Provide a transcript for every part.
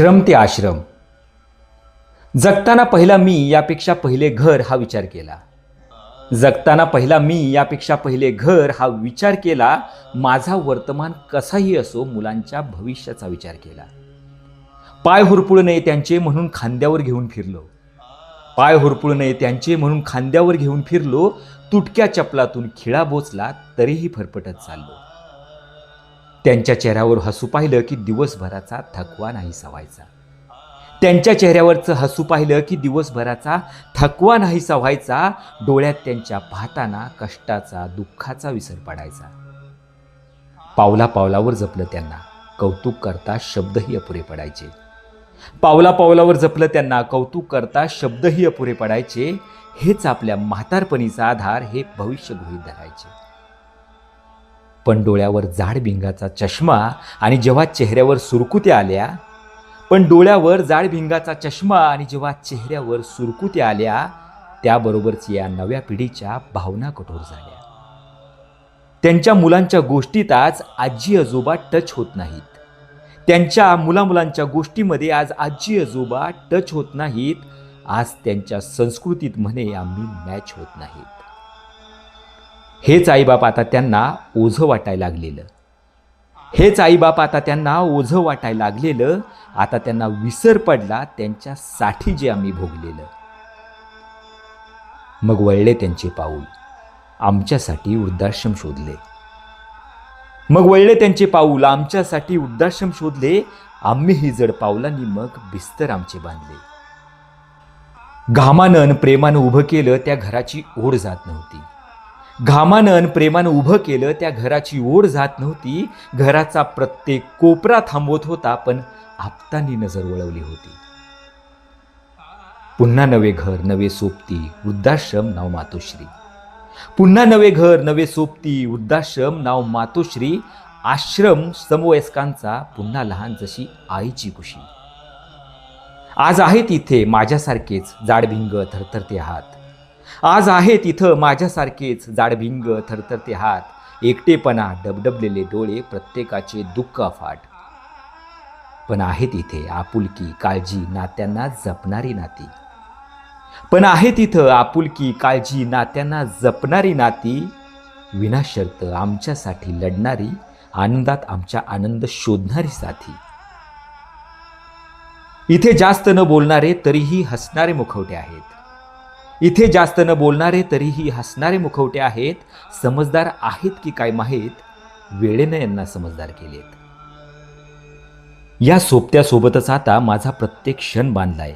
श्रम ते आश्रम. जगताना पहिला मी यापेक्षा पहिले घर हा विचार केला. जगताना पहिला मी यापेक्षा पहिले घर हा विचार केला माझा वर्तमान कसाही असो मुलांच्या भविष्याचा विचार केला. पाय हुरपुळू नये त्यांचे म्हणून खांद्यावर घेऊन फिरलो. पाय हुरपुळू नये त्यांचे म्हणून खांद्यावर घेऊन फिरलो. तुटक्या चपलातून खिळा बोचला तरीही फरफटत चाललो. त्यांच्या चेहऱ्यावर हसू पाहिलं की दिवसभराचा थकवा नाही सवायचा त्यांच्या चेहऱ्यावरचं हसू पाहिलं की दिवसभराचा थकवा नाही सवायचा डोळ्यात त्यांच्या पाहताना कष्टाचा दुःखाचा विसर पडायचा. पावला पावलावर जपलं त्यांना. कौतुक करता शब्दही अपुरे पडायचे. पावला पावलावर जपलं त्यांना. कौतुक करता शब्दही अपुरे पडायचे. हेच आपल्या म्हातारपणीचा आधार हे भविष्य गृहीत धरायचे. पण डोळ्यावर जाड भिंगाचा चष्मा आणि जेव्हा चेहऱ्यावर सुरकुत्या आल्या पण डोळ्यावर जाड भिंगाचा चष्मा आणि जेव्हा चेहऱ्यावर सुरकुत्या आल्या त्याबरोबरच या नव्या पिढीच्या भावना कठोर झाल्या. त्यांच्या मुलांच्या गोष्टीत आज आजी आजोबा टच होत नाहीत. त्यांच्या मुलामुलांच्या गोष्टीमध्ये आज आजी आजोबा टच होत नाहीत. आज त्यांच्या संस्कृतीत म्हणे आम्ही मॅच होत नाहीत. हेच आईबाप आता त्यांना ओझं वाटायला लागलेलं. हेच आईबाप आता त्यांना ओझं वाटायला लागलेलं. आता त्यांना विसर पडला त्यांच्यासाठी जे आम्ही भोगलेलं. मग वळले त्यांचे पाऊल. आमच्यासाठी वृद्धाश्रम शोधले. मग वळले त्यांचे पाऊल. आमच्यासाठी वृद्धाश्रम शोधले. आम्ही ही जड पावलांनी मग बिस्तर आमचे बांधले. घामानं प्रेमानं उभं केलं त्या घराची ओढ जात नव्हती. घामानं प्रेमानं उभं केलं त्या घराची ओढ जात नव्हती. घराचा प्रत्येक कोपरा थांबवत होता पण आपतानी नजर वळवली होती. पुन्हा नवे घर नवे सोबती वृद्धाश्रम नाव मातोश्री. पुन्हा नवे घर नवे सोबती वृद्धाश्रम नाव मातोश्री. आश्रम समवयस्कांचा पुन्हा लहान जशी आईची खुशी आज आहेत इथे माझ्यासारखेच जाडभिंग थरथरते हात. आज आहेत इथं माझ्यासारखेच जाडभिंग थरथरते हात एकटेपणा डबडबलेले डोळे प्रत्येकाचे दुःख अफाट पण आहेत इथे आपुलकी काळजी नात्यांना जपणारी नाती. पण आहेत इथं आपुलकी काळजी नात्यांना जपणारी नाती. विनाशर्त आमच्यासाठी लढणारी आनंदात आमच्या आनंद शोधणारी साथी. इथे जास्त न बोलणारे तरीही हसणारे मुखवटे आहेत. इथे जास्त न बोलणारे तरीही हसणारे मुखवटे आहेत समजदार आहेत की काय माहीत वेळेनं यांना समजदार केलेत. या सोबत्यासोबतच आता माझा प्रत्येक क्षण बांधलाय.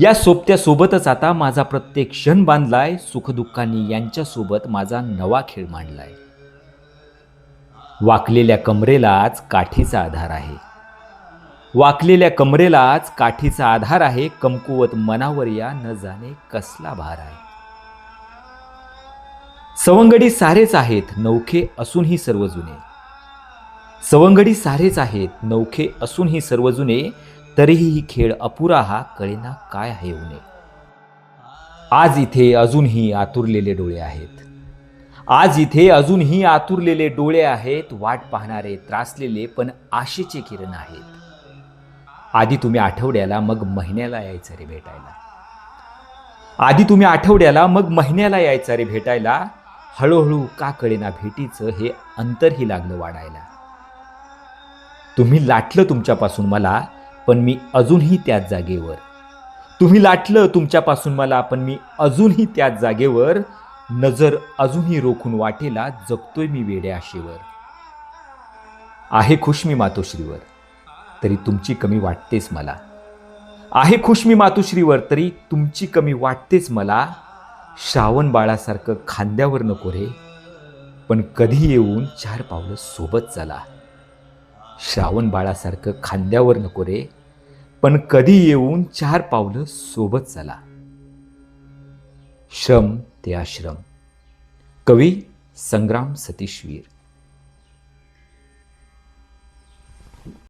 या सोबत्यासोबतच आता माझा प्रत्येक क्षण बांधलाय सुखदुःखांनी यांच्यासोबत माझा नवा खेळ मांडलाय. वाकलेल्या कमरेला आज काठीचा आधार आहे. वाकलेल्या कमरेला आज काठीचा आधार आहे. कमकुवत मनावर या न जाणे कसला भार आहे. सवंगडी सारेच आहेत नौखे असूनही सर्व जुने. सवंगडी सारेच आहेत नौखे असूनही सर्व जुने. तरीही ही खेळ अपुरा हा कळेना काय आहे होणे आज इथे अजूनही आतुरलेले डोळे आहेत. आज इथे अजूनही आतुरलेले डोळे आहेत. वाट पाहणारे त्रासलेले पण आशेचे किरण आहेत. आधी तुम्ही आठवड्याला मग महिन्याला यायचं रे भेटायला. आधी तुम्ही आठवड्याला मग महिन्याला यायचा रे भेटायला. हळूहळू का कळेना भेटीचं हे अंतरही लागलं वाढायला. तुम्ही लाटलं तुमच्यापासून मला पण मी अजूनही त्याच जागेवर. तुम्ही लाटलं तुमच्यापासून मला पण मी अजूनही त्याच जागेवर. नजर अजूनही रोखून वाटेला जगतोय मी वेड्या आशेवर. आहे खुश मी मातोश्रीवर. तरी तुमची कमी वाटतेच मला. आहे खुश मी मातोश्रीवर तरी तुमची कमी वाटतेच मला. श्रावण बाळासारखं खांद्यावर नको रे पण कधी येऊन चार पावलं सोबत चला. श्रावण बाळासारखं खांद्यावर नको रे पण कधी येऊन चार पावलं सोबत चला. श्रम ते आश्रम. कवी संग्राम सतीशवीर